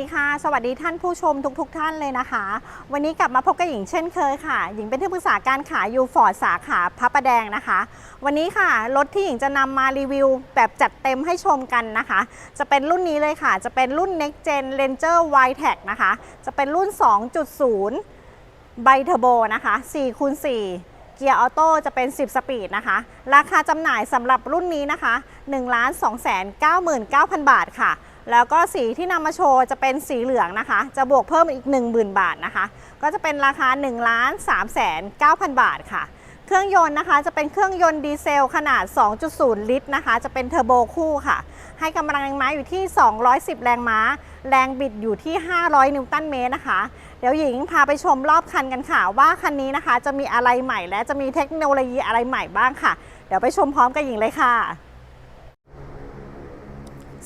สวัสดีค่ะ สวัสดีท่านผู้ชมทุกๆทท่านเลยนะคะ วันนี้กลับมาพบกับหญิงเช่นเคยค่ะ หญิงเป็นที่ปรึกษาการขายยูฟอร์ดสาขาพระประแดงนะคะ วันนี้ค่ะ รถที่หญิงจะนำมารีวิวแบบจัดเต็มให้ชมกันนะคะ จะเป็นรุ่นนี้เลยค่ะ จะเป็นรุ่น Next Gen Ranger y t e c นะคะ จะเป็นรุ่น 2.0 ไบเทอร์โบนะคะ4คูณ4เกียร์ออโต้จะเป็น 10 สปีดนะคะ ราคาจำหน่ายสำหรับรุ่นนี้นะคะ 1 2 9 9 0 0 0 บาทค่ะ แล้วก็สีที่นำมาโชว์จะเป็นสีเหลืองนะคะ จะบวกเพิ่มอีก 10,000 บาทนะคะ ก็จะเป็นราคา 1 3 9 0 0 0 บาทค่ะ เครื่องยนต์นะคะ จะเป็นเครื่องยนต์ดีเซลขนาด 2.0 ลิตรนะคะ จะเป็นเทอร์โบคู่ค่ะ ให้กำลังแรงม้าอยู่ที่ 210 แรงม้า แรงบิดอยู่ที่ 500 นิวตันเมตรนะคะ เดี๋ยวหญิงพาไปชมรอบคันกันค่ะ ว่าคันนี้นะคะจะมีอะไรใหม่และจะมีเทคโนโลยีอะไรใหม่บ้างค่ะ เดี๋ยวไปชมพร้อมกับหญิงเลยค่ะ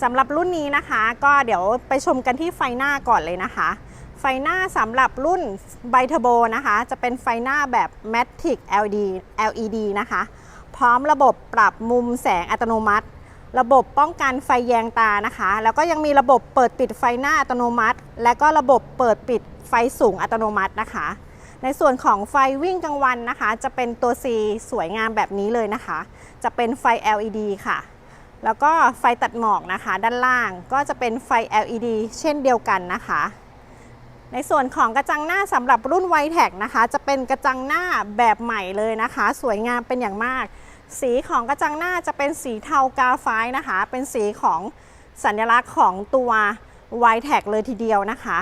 สำหรับรุ่นนี้นะคะ ก็เดี๋ยวไปชมกันที่ไฟหน้าก่อนเลยนะคะ ไฟหน้าสำหรับรุ่นไบเทอร์โบนะคะ จะเป็นไฟหน้าแบบ Matic LED LED นะคะ พร้อมระบบปรับมุมแสงอัตโนมัติ ระบบป้องกันไฟแยงตานะคะ แล้วก็ยังมีระบบเปิดปิดไฟหน้าอัตโนมัติ และก็ระบบเปิดปิดไฟสูงอัตโนมัตินะคะ ในส่วนของไฟวิ่งกลางวันนะคะ จะเป็นตัว C สวยงามแบบนี้เลยนะคะ จะเป็นไฟ LED ค่ะ แล้วก็ไฟตัดหมอกนะคะ ด้านล่างก็จะเป็นไฟ LED เช่นเดียวกันนะคะ ในส่วนของกระจังหน้าสำหรับรุ่นไวแท็กนะคะ จะเป็นกระจังหน้าแบบใหม่เลยนะคะ สวยงามเป็นอย่างมาก สีของกระจังหน้าจะเป็นสีเทากาไฟนะคะ เป็นสีของสัญลักษณ์ของตัวไวแท็กเลยทีเดียวนะคะ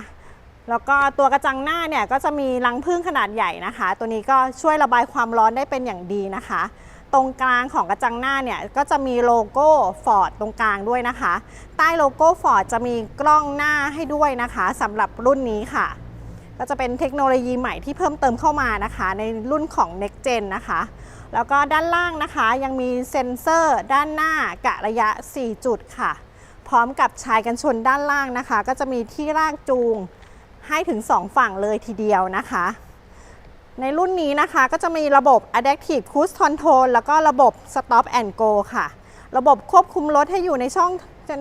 แล้วก็ตัวกระจังหน้าเนี่ยก็จะมีรังผึ้งขนาดใหญ่นะคะ ตัวนี้ก็ช่วยระบายความร้อนได้เป็นอย่างดีนะคะ ตรงกลางของกระจังหน้าเนี่ยก็จะมีโลโก้ฟอร์ดตรงกลางด้วยนะคะ ใต้โลโก้ฟอร์ดจะมีกล้องหน้าให้ด้วยนะคะสำหรับรุ่นนี้ค่ะ ก็จะเป็นเทคโนโลยีใหม่ที่เพิ่มเติมเข้ามานะคะ ในรุ่นของ Next Gen นะคะแล้วก็ด้านล่างนะคะยังมีเซ็นเซอร์ด้านหน้ากะระยะ 4 จุดค่ะ พร้อมกับชายกันชนด้านล่างนะคะ ก็จะมีที่ลากจูงให้ถึง 2 ฝั่งเลยทีเดียวนะคะ ในรุ่นนี้นะคะก็จะมีระบบ Adaptive Cruise Control แล้วก็ระบบ Stop and Go ค่ะ ระบบควบคุมรถให้อยู่ในช่อง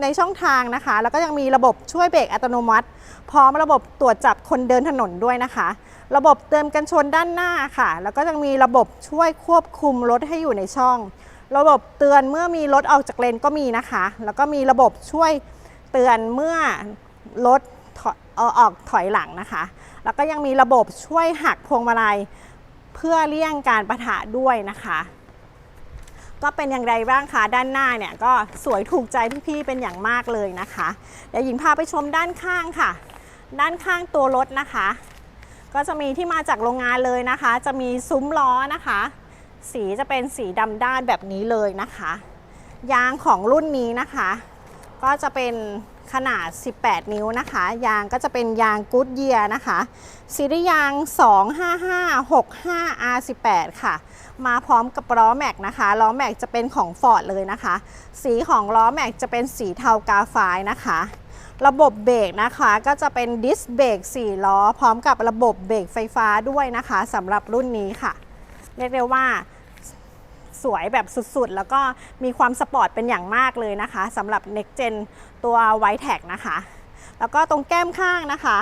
ในช่องทางนะคะ แล้วก็ยังมีระบบช่วยเบรกอัตโนมัติ พร้อมระบบตรวจจับคนเดินถนนด้วยนะคะ ระบบเตือนกันชนด้านหน้าค่ะ แล้วก็ยังมีระบบช่วยควบคุมรถให้อยู่ในช่อง ระบบเตือนเมื่อมีรถออกจากเลนก็มีนะคะ แล้วก็มีระบบช่วยเตือนเมื่อรถถ อยเออออกถอยหลังนะคะ แล้วก็ยังมีระบบช่วยหักพวงมาลัยเพื่อเลี่ยงการประทะด้วยนะคะ ก็เป็นอย่างไรบ้างคะด้านหน้าเนี่ยก็สวยถูกใจพี่ๆเป็นอย่างมากเลยนะคะเดี๋ยวหญิงพาไปชมด้านข้างค่ะ ด้านข้างตัวรถนะคะ ก็จะมีที่มาจากโรงงานเลยนะคะ จะมีซุ้มล้อนะคะ สีจะเป็นสีดำด้านแบบนี้เลยนะคะ ยางของรุ่นนี้นะคะ ก็จะเป็น ขนาด 18 นิ้วนะคะ ยางก็จะเป็นยางกู๊ดเยียนะคะซีรีส์ยาง 25565 R18 ค่ะ มาพร้อมกับล้อแม็กนะคะ ล้อแม็กจะเป็นของ Ford เลยนะคะ สีของล้อแม็กจะเป็นสีเทากาไฟนะคะ ระบบเบรกนะคะก็จะเป็นดิสเบรก4 ล้อ พร้อมกับระบบเบรกไฟฟ้าด้วยนะคะสำหรับรุ่นนี้ค่ะ เรียกได้ว่า สวยแบบสุดๆ แล้วก็มีความสปอร์ตเป็นอย่างมากเลยนะคะสำหรับ Next Gen ตัว w i t e c นะคะ แล้วก็ตรงแก้มข้างนะคะ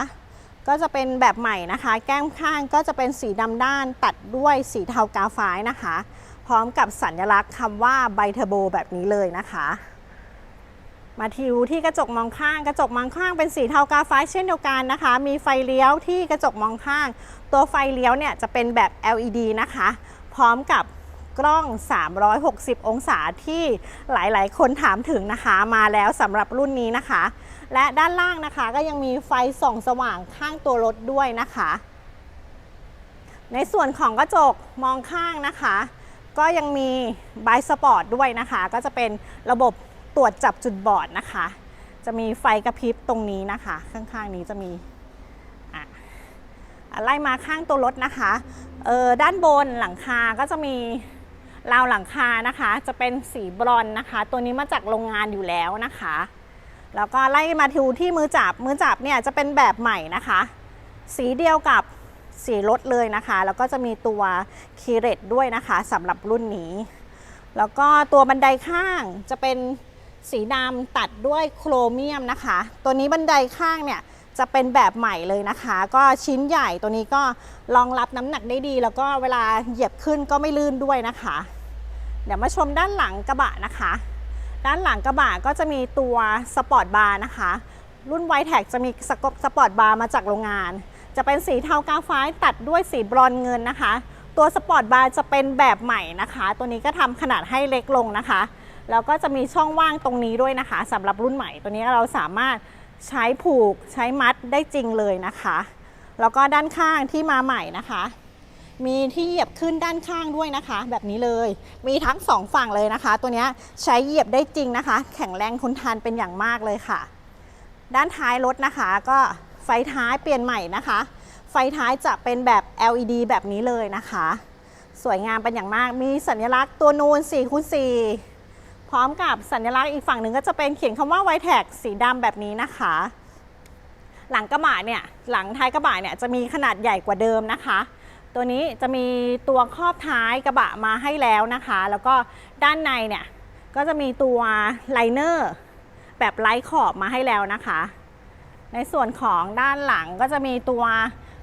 ก็จะเป็นแบบใหม่นะคะ แก้มข้างก็จะเป็นสีดำด้านตัดด้วยสีเทากาไฟนะคะ พร้อมกับสัญลักษณ์คำว่าไบเทอร์โบแบบนี้เลยนะคะมาทิวที่กระจกมองข้าง กระจกมองข้างเป็นสีเทากาไฟเช่นเดียวกันนะคะ มีไฟเลี้ยวที่กระจกมองข้าง ตัวไฟเลี้ยวเนี่ยจะเป็นแบบ LED นะคะ พร้อมกับ กล้อง 360 องศาที่หลายๆ คนถามถึงนะคะมาแล้วสำหรับรุ่นนี้นะคะ และด้านล่างนะคะก็ยังมีไฟส่องสว่างข้างตัวรถด้วยนะคะ ในส่วนของกระจกมองข้างนะคะ ก็ยังมีบายสปอร์ตด้วยนะคะ ก็จะเป็นระบบตรวจจับจุดบอดนะคะ จะมีไฟกระพริบตรงนี้นะคะ ข้างๆนี้จะมีอะไล่มาข้างตัวรถนะคะเออด้านบนหลังคาก็จะมี ราวหลังคานะคะ จะเป็นสีบรอนนะคะ ตัวนี้มาจากโรงงานอยู่แล้วนะคะ แล้วก็ไล่มาทิวที่มือจับมือจับเนี่ยจะเป็นแบบใหม่นะคะ สีเดียวกับสีรถเลยนะคะ แล้วก็จะมีตัวคีเรตด้วยนะคะสำหรับรุ่นนี้ แล้วก็ตัวบันไดข้างจะเป็นสีดำตัดด้วยโครเมียมนะคะ ตัวนี้บันไดข้างเนี่ยจะเป็นแบบใหม่เลยนะคะ ก็ชิ้นใหญ่ตัวนี้ก็รองรับน้ำหนักได้ดี แล้วก็เวลาเหยียบขึ้นก็ไม่ลื่นด้วยนะคะ ดี๋ยวมาชมด้านหลังกระบะนะคะ ด้านหลังกระบะก็จะมีตัวสปอร์ตบาร์นะคะ รุ่นไวแท็กจะมีสกสปอร์ตบาร์มาจากโรงงาน จะเป็นสีเทากาฟ้าตัดด้วยสีบรอนเงินนะคะ ตัวสปอร์ตบาร์จะเป็นแบบใหม่นะคะ ตัวนี้ก็ทำขนาดให้เล็กลงนะคะ แล้วก็จะมีช่องว่างตรงนี้ด้วยนะคะสำหรับรุ่นใหม่ ตัวนี้เราสามารถใช้ผูกใช้มัดได้จริงเลยนะคะ แล้วก็ด้านข้างที่มาใหม่นะคะ มีที่เหยียบขึ้นด้านข้างด้วยนะคะ แบบนี้เลย มีทั้งสองฝั่งเลยนะคะ ตัวนี้ใช้เหยียบได้จริงนะคะ แข็งแรงทนทานเป็นอย่างมากเลยค่ะ ด้านท้ายรถนะคะ ก็ไฟท้ายเปลี่ยนใหม่นะคะ ไฟท้ายจะเป็นแบบ LED แบบนี้เลยนะคะ สวยงามเป็นอย่างมาก มีสัญลักษณ์ตัวนูน4คูณ4พร้อมกับสัญลักษณ์อีกฝั่งหนึ่งก็จะเป็นเขียนคำว่าไวแท็กสีดำแบบนี้นะคะหลังกระบะเนี่ยหลังท้ายกระบะเนี่ยจะมีขนาดใหญ่กว่าเดิมนะคะ ตัวนี้จะมีตัวครอบท้ายกระบะมาให้แล้วนะคะ แล้วก็ด้านในเนี่ยก็จะมีตัวไลเนอร์แบบไร้ขอบมาให้แล้วนะคะ ในส่วนของด้านหลังก็จะมีตัว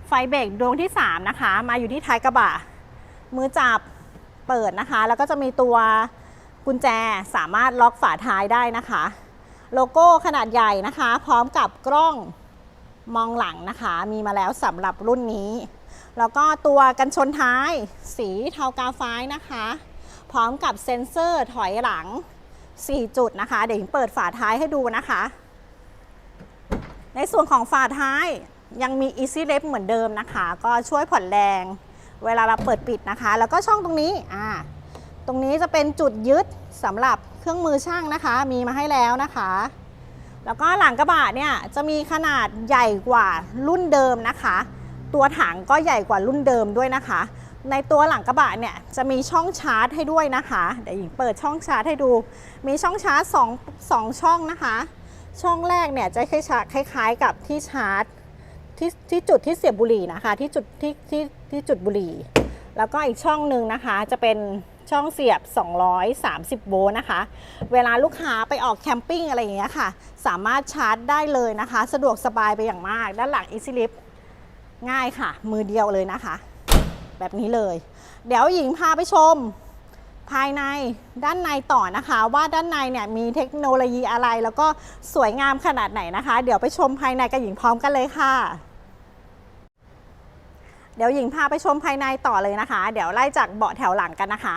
ไฟเบรกดวงที่ 3 นะคะ มาอยู่ที่ท้ายกระบะ มือจับเปิดนะคะ แล้วก็จะมีตัวกุญแจสามารถล็อกฝาท้ายได้นะคะ โลโก้ขนาดใหญ่นะคะ พร้อมกับกล้องมองหลังนะคะ มีมาแล้วสำหรับรุ่นนี้ แล้วก็ตัวกันชนท้าย สีเทากาฟ้ายนะคะ พร้อมกับเซ็นเซอร์ถอยหลัง 4 จุดนะคะ เดี๋ยวเปิดฝาท้ายให้ดูนะคะ ในส่วนของฝาท้ายยังมี Easy l e f เหมือนเดิมนะคะ ก็ช่วยผ่อนแรง เวลาเราเปิดปิดนะคะ แล้วก็ช่องตรงนี้อ่าตรงนี้จะเป็นจุดยึดสำหรับเครื่องมือช่างนะคะ มีมาให้แล้วนะคะ แล้วก็หลังกระบะเนี่ยจะมีขนาดใหญ่กว่ารุ่นเดิมนะคะ ตัวถังก็ใหญ่กว่ารุ่นเดิมด้วยนะคะ ในตัวหลังกระบะเนี่ยจะมีช่องชาร์จให้ด้วยนะคะ เดี๋ยวหญิงเปิดช่องชาร์จให้ดู มีช่องชาร์จสองสองช่องนะคะ ช่องแรกเนี่ยจะคล้ายๆกับที่ชาร์จที่ที่จุดที่เสียบบุหรี่นะคะ ที่จุดที่ที่ที่จุดบุหรี่ แล้วก็อีกช่องหนึ่งนะคะ จะเป็นช่องเสียบ 230 โวลต์นะคะ เวลาลูกค้าไปออกแคมปิ้งอะไรอย่างเงี้ยค่ะ สามารถชาร์จได้เลยนะคะ สะดวกสบายไปอย่างมาก ด้านหลัง Easy Lift ง่ายค่ะ มือเดียวเลยนะคะ แบบนี้เลย เดี๋ยวหญิงพาไปชม ภายในด้านในต่อนะคะ ว่าด้านในเนี่ยมีเทคโนโลยีอะไรแล้วก็สวยงามขนาดไหนนะคะ เดี๋ยวไปชมภายในกับหญิงพร้อมกันเลยค่ะเดี๋ยวหญิงพาไปชมภายในต่อเลยนะคะ เดี๋ยวไล่จากเบาะแถวหลังกันนะคะ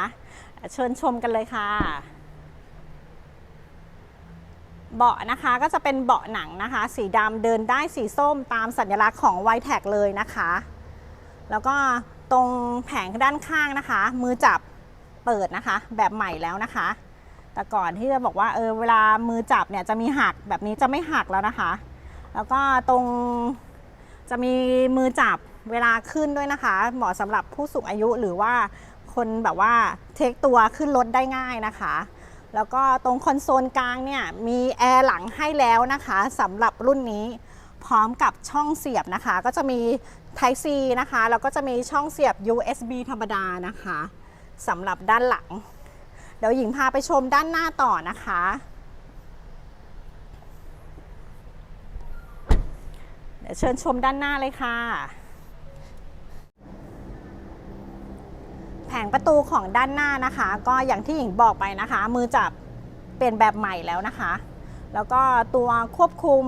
เชิญชมกันเลยค่ะ เบาะนะคะก็จะเป็นเบาะหนังนะคะ สีดำเดินได้สีส้มตามสัญลักษณ์ของ y t แท็กเลยนะคะ แล้วก็ตรงแผงด้านข้างนะคะ มือจับเปิดนะคะ แบบใหม่แล้วนะคะ แต่ก่อนที่จะบอกว่าเออเวลามือจับเนี่ยจะมีหักแบบนี้จะไม่หักแล้วนะคะ แล้วก็ตรงจะมีมือจับเวลาขึ้นด้วยนะคะ เหมาะสำหรับผู้สูงอายุหรือว่าคนแบบว่าเทคตัวขึ้นรถได้ง่ายนะคะ แล้วก็ตรงคอนโซลกลางเนี่ยมีแอร์หลังให้แล้วนะคะสำหรับรุ่นนี้พร้อมกับช่องเสียบนะคะ ก็จะมี Type C นะคะ แล้วก็จะมีช่องเสียบ USB ธรรมดานะคะสำหรับด้านหลัง เดี๋ยวหญิงพาไปชมด้านหน้าต่อนะคะ เดี๋ยวเชิญชมด้านหน้าเลยค่ะ แผงประตูของด้านหน้านะคะ ก็อย่างที่หญิงบอกไปนะคะ มือจับเปลี่ยนแบบใหม่แล้วนะคะ แล้วก็ตัวควบคุม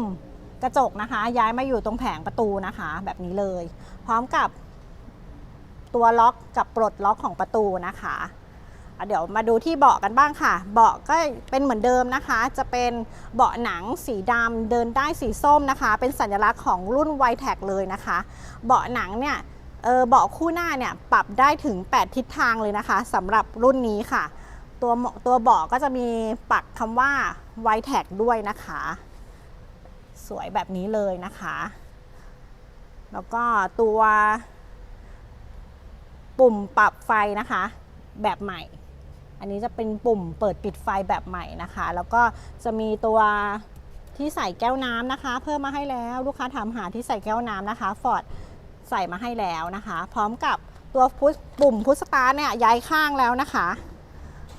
กระจกนะคะ ย้ายมาอยู่ตรงแผงประตูนะคะ แบบนี้เลย พร้อมกับตัวล็อกกับปลดล็อกของประตูนะคะเดี๋ยวมาดูที่เบาะกันบ้างค่ะ เบาะก็เป็นเหมือนเดิมนะคะ จะเป็นเบาะหนังสีดำเดินได้สีส้มนะคะ เป็นสัญลักษณ์ของรุ่น y t แท็เลยนะคะ เบาะหนังเนี่ย เบาะคู่หน้าเนี่ยปรับได้ถึง 8 ทิศทางเลยนะคะสำหรับรุ่นนี้ค่ะ ตัวเหมาะตัวเบาะก็จะมีปักคำว่า y t แท็ด้วยนะคะ สวยแบบนี้เลยนะคะ แล้วก็ตัวปุ่มปรับไฟนะคะ แบบใหม่ อันนี้จะเป็นปุ่มเปิดปิดไฟแบบใหม่นะคะ แล้วก็จะมีตัวที่ใส่แก้วน้ำนะคะ เพิ่มมาให้แล้วลูกค้าถามหาที่ใส่แก้วน้ำนะคะฟอร์ด ใส่มาให้แล้วนะคะ พร้อมกับตัวพุชปุ่มพุชสตาร์เนี่ยย้ายข้างแล้วนะคะ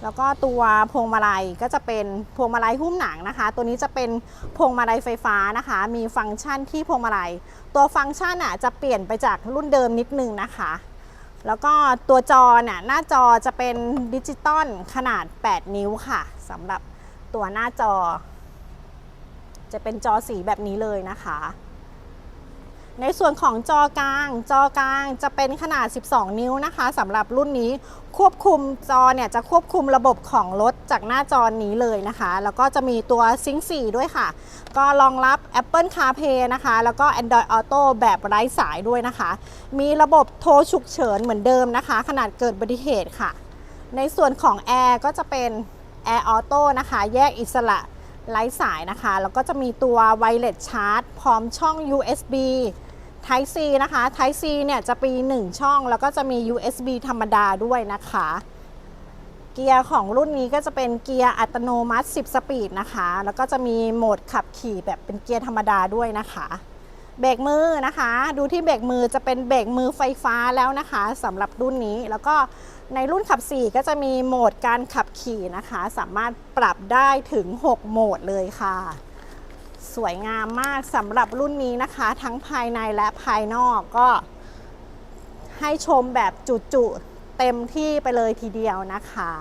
แล้วก็ตัวพวงมาลัยก็จะเป็นพวงมาลัยหุ้มหนังนะคะ ตัวนี้จะเป็นพวงมาลัยไฟฟ้านะคะ มีฟังก์ชันที่พวงมาลัย ตัวฟังก์ชันอะจะเปลี่ยนไปจากรุ่นเดิมนิดนึงนะคะ แล้วก็ตัวจอเนี่ยหน้าจอจะเป็นดิจิตอลขนาด 8 นิ้วค่ะสำหรับตัวหน้าจอ จะเป็นจอสีแบบนี้เลยนะคะ ในส่วนของจอกลาง จอกลางจะเป็นขนาด 12 นิ้วนะคะสำหรับรุ่นนี้ควบคุมจอเนี่ยจะควบคุมระบบของรถจากหน้าจอนี้เลยนะคะ แล้วก็จะมีตัวซิงค์4ด้วยค่ะ ก็รองรับ Apple CarPlay นะคะ แล้วก็ Android Auto แบบไร้สายด้วยนะคะ มีระบบโทรฉุกเฉินเหมือนเดิมนะคะ ขนาดเกิดอุบัติเหตุค่ะ ในส่วนของแอร์ก็จะเป็น Air Auto นะคะ แยกอิสระไร้สายนะคะ แล้วก็จะมีตัว Wireless Charge พร้อมช่อง USB Type C นะคะ Type C เนี่ยจะมี1 ช่อง แล้วก็จะมี USB ธรรมดาด้วยนะคะ เกียร์ของรุ่นนี้ก็จะเป็นเกียร์อัตโนมัติ 10 สปีดนะคะ แล้วก็จะมีโหมดขับขี่แบบเป็นเกียร์ธรรมดาด้วยนะคะเบรกมือนะคะ ดูที่เบรกมือจะเป็นเบรกมือไฟฟ้าแล้วนะคะสำหรับรุ่นนี้แล้วก็ในรุ่นขับ 4 ก็จะมีโหมดการขับขี่นะคะ สามารถปรับได้ถึง 6 โหมดเลยค่ะ สวยงามมากสำหรับรุ่นนี้นะคะ ทั้งภายในและภายนอกก็ ให้ชมแบบจุๆเต็มที่ไปเลยทีเดียวนะคะ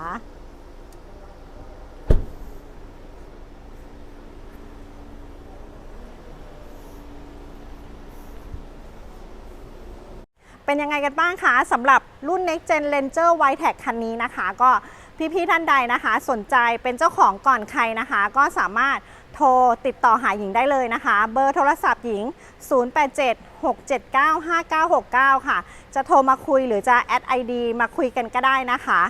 เป็นยังไงกันบ้างคะสำหรับรุ่น Next Gen Ranger w i t e c คันนี้นะคะ ก็พี่ๆท่านใดนะคะ สนใจเป็นเจ้าของก่อนใครนะคะ ก็สามารถ โทรติดต่อหาหญิงได้เลยนะคะ เบอร์โทรศัพท์หญิง 0876795969 ค่ะ จะโทรมาคุยหรือจะแอด ID มาคุยกันก็ได้นะคะ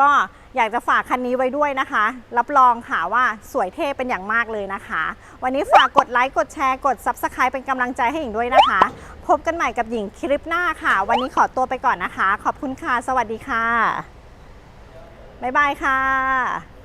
ก็อยากจะฝากคันนี้ไว้ด้วยนะคะ รับรองค่ะว่าสวยเท่เป็นอย่างมากเลยนะคะ วันนี้ฝากกดไลค์ กดแชร์ กด Subscribe เป็นกำลังใจให้หญิงด้วยนะคะ พบกันใหม่กับหญิงคลิปหน้าค่ะ วันนี้ขอตัวไปก่อนนะคะ ขอบคุณค่ะ สวัสดีค่ะ บ๊ายบายค่ะ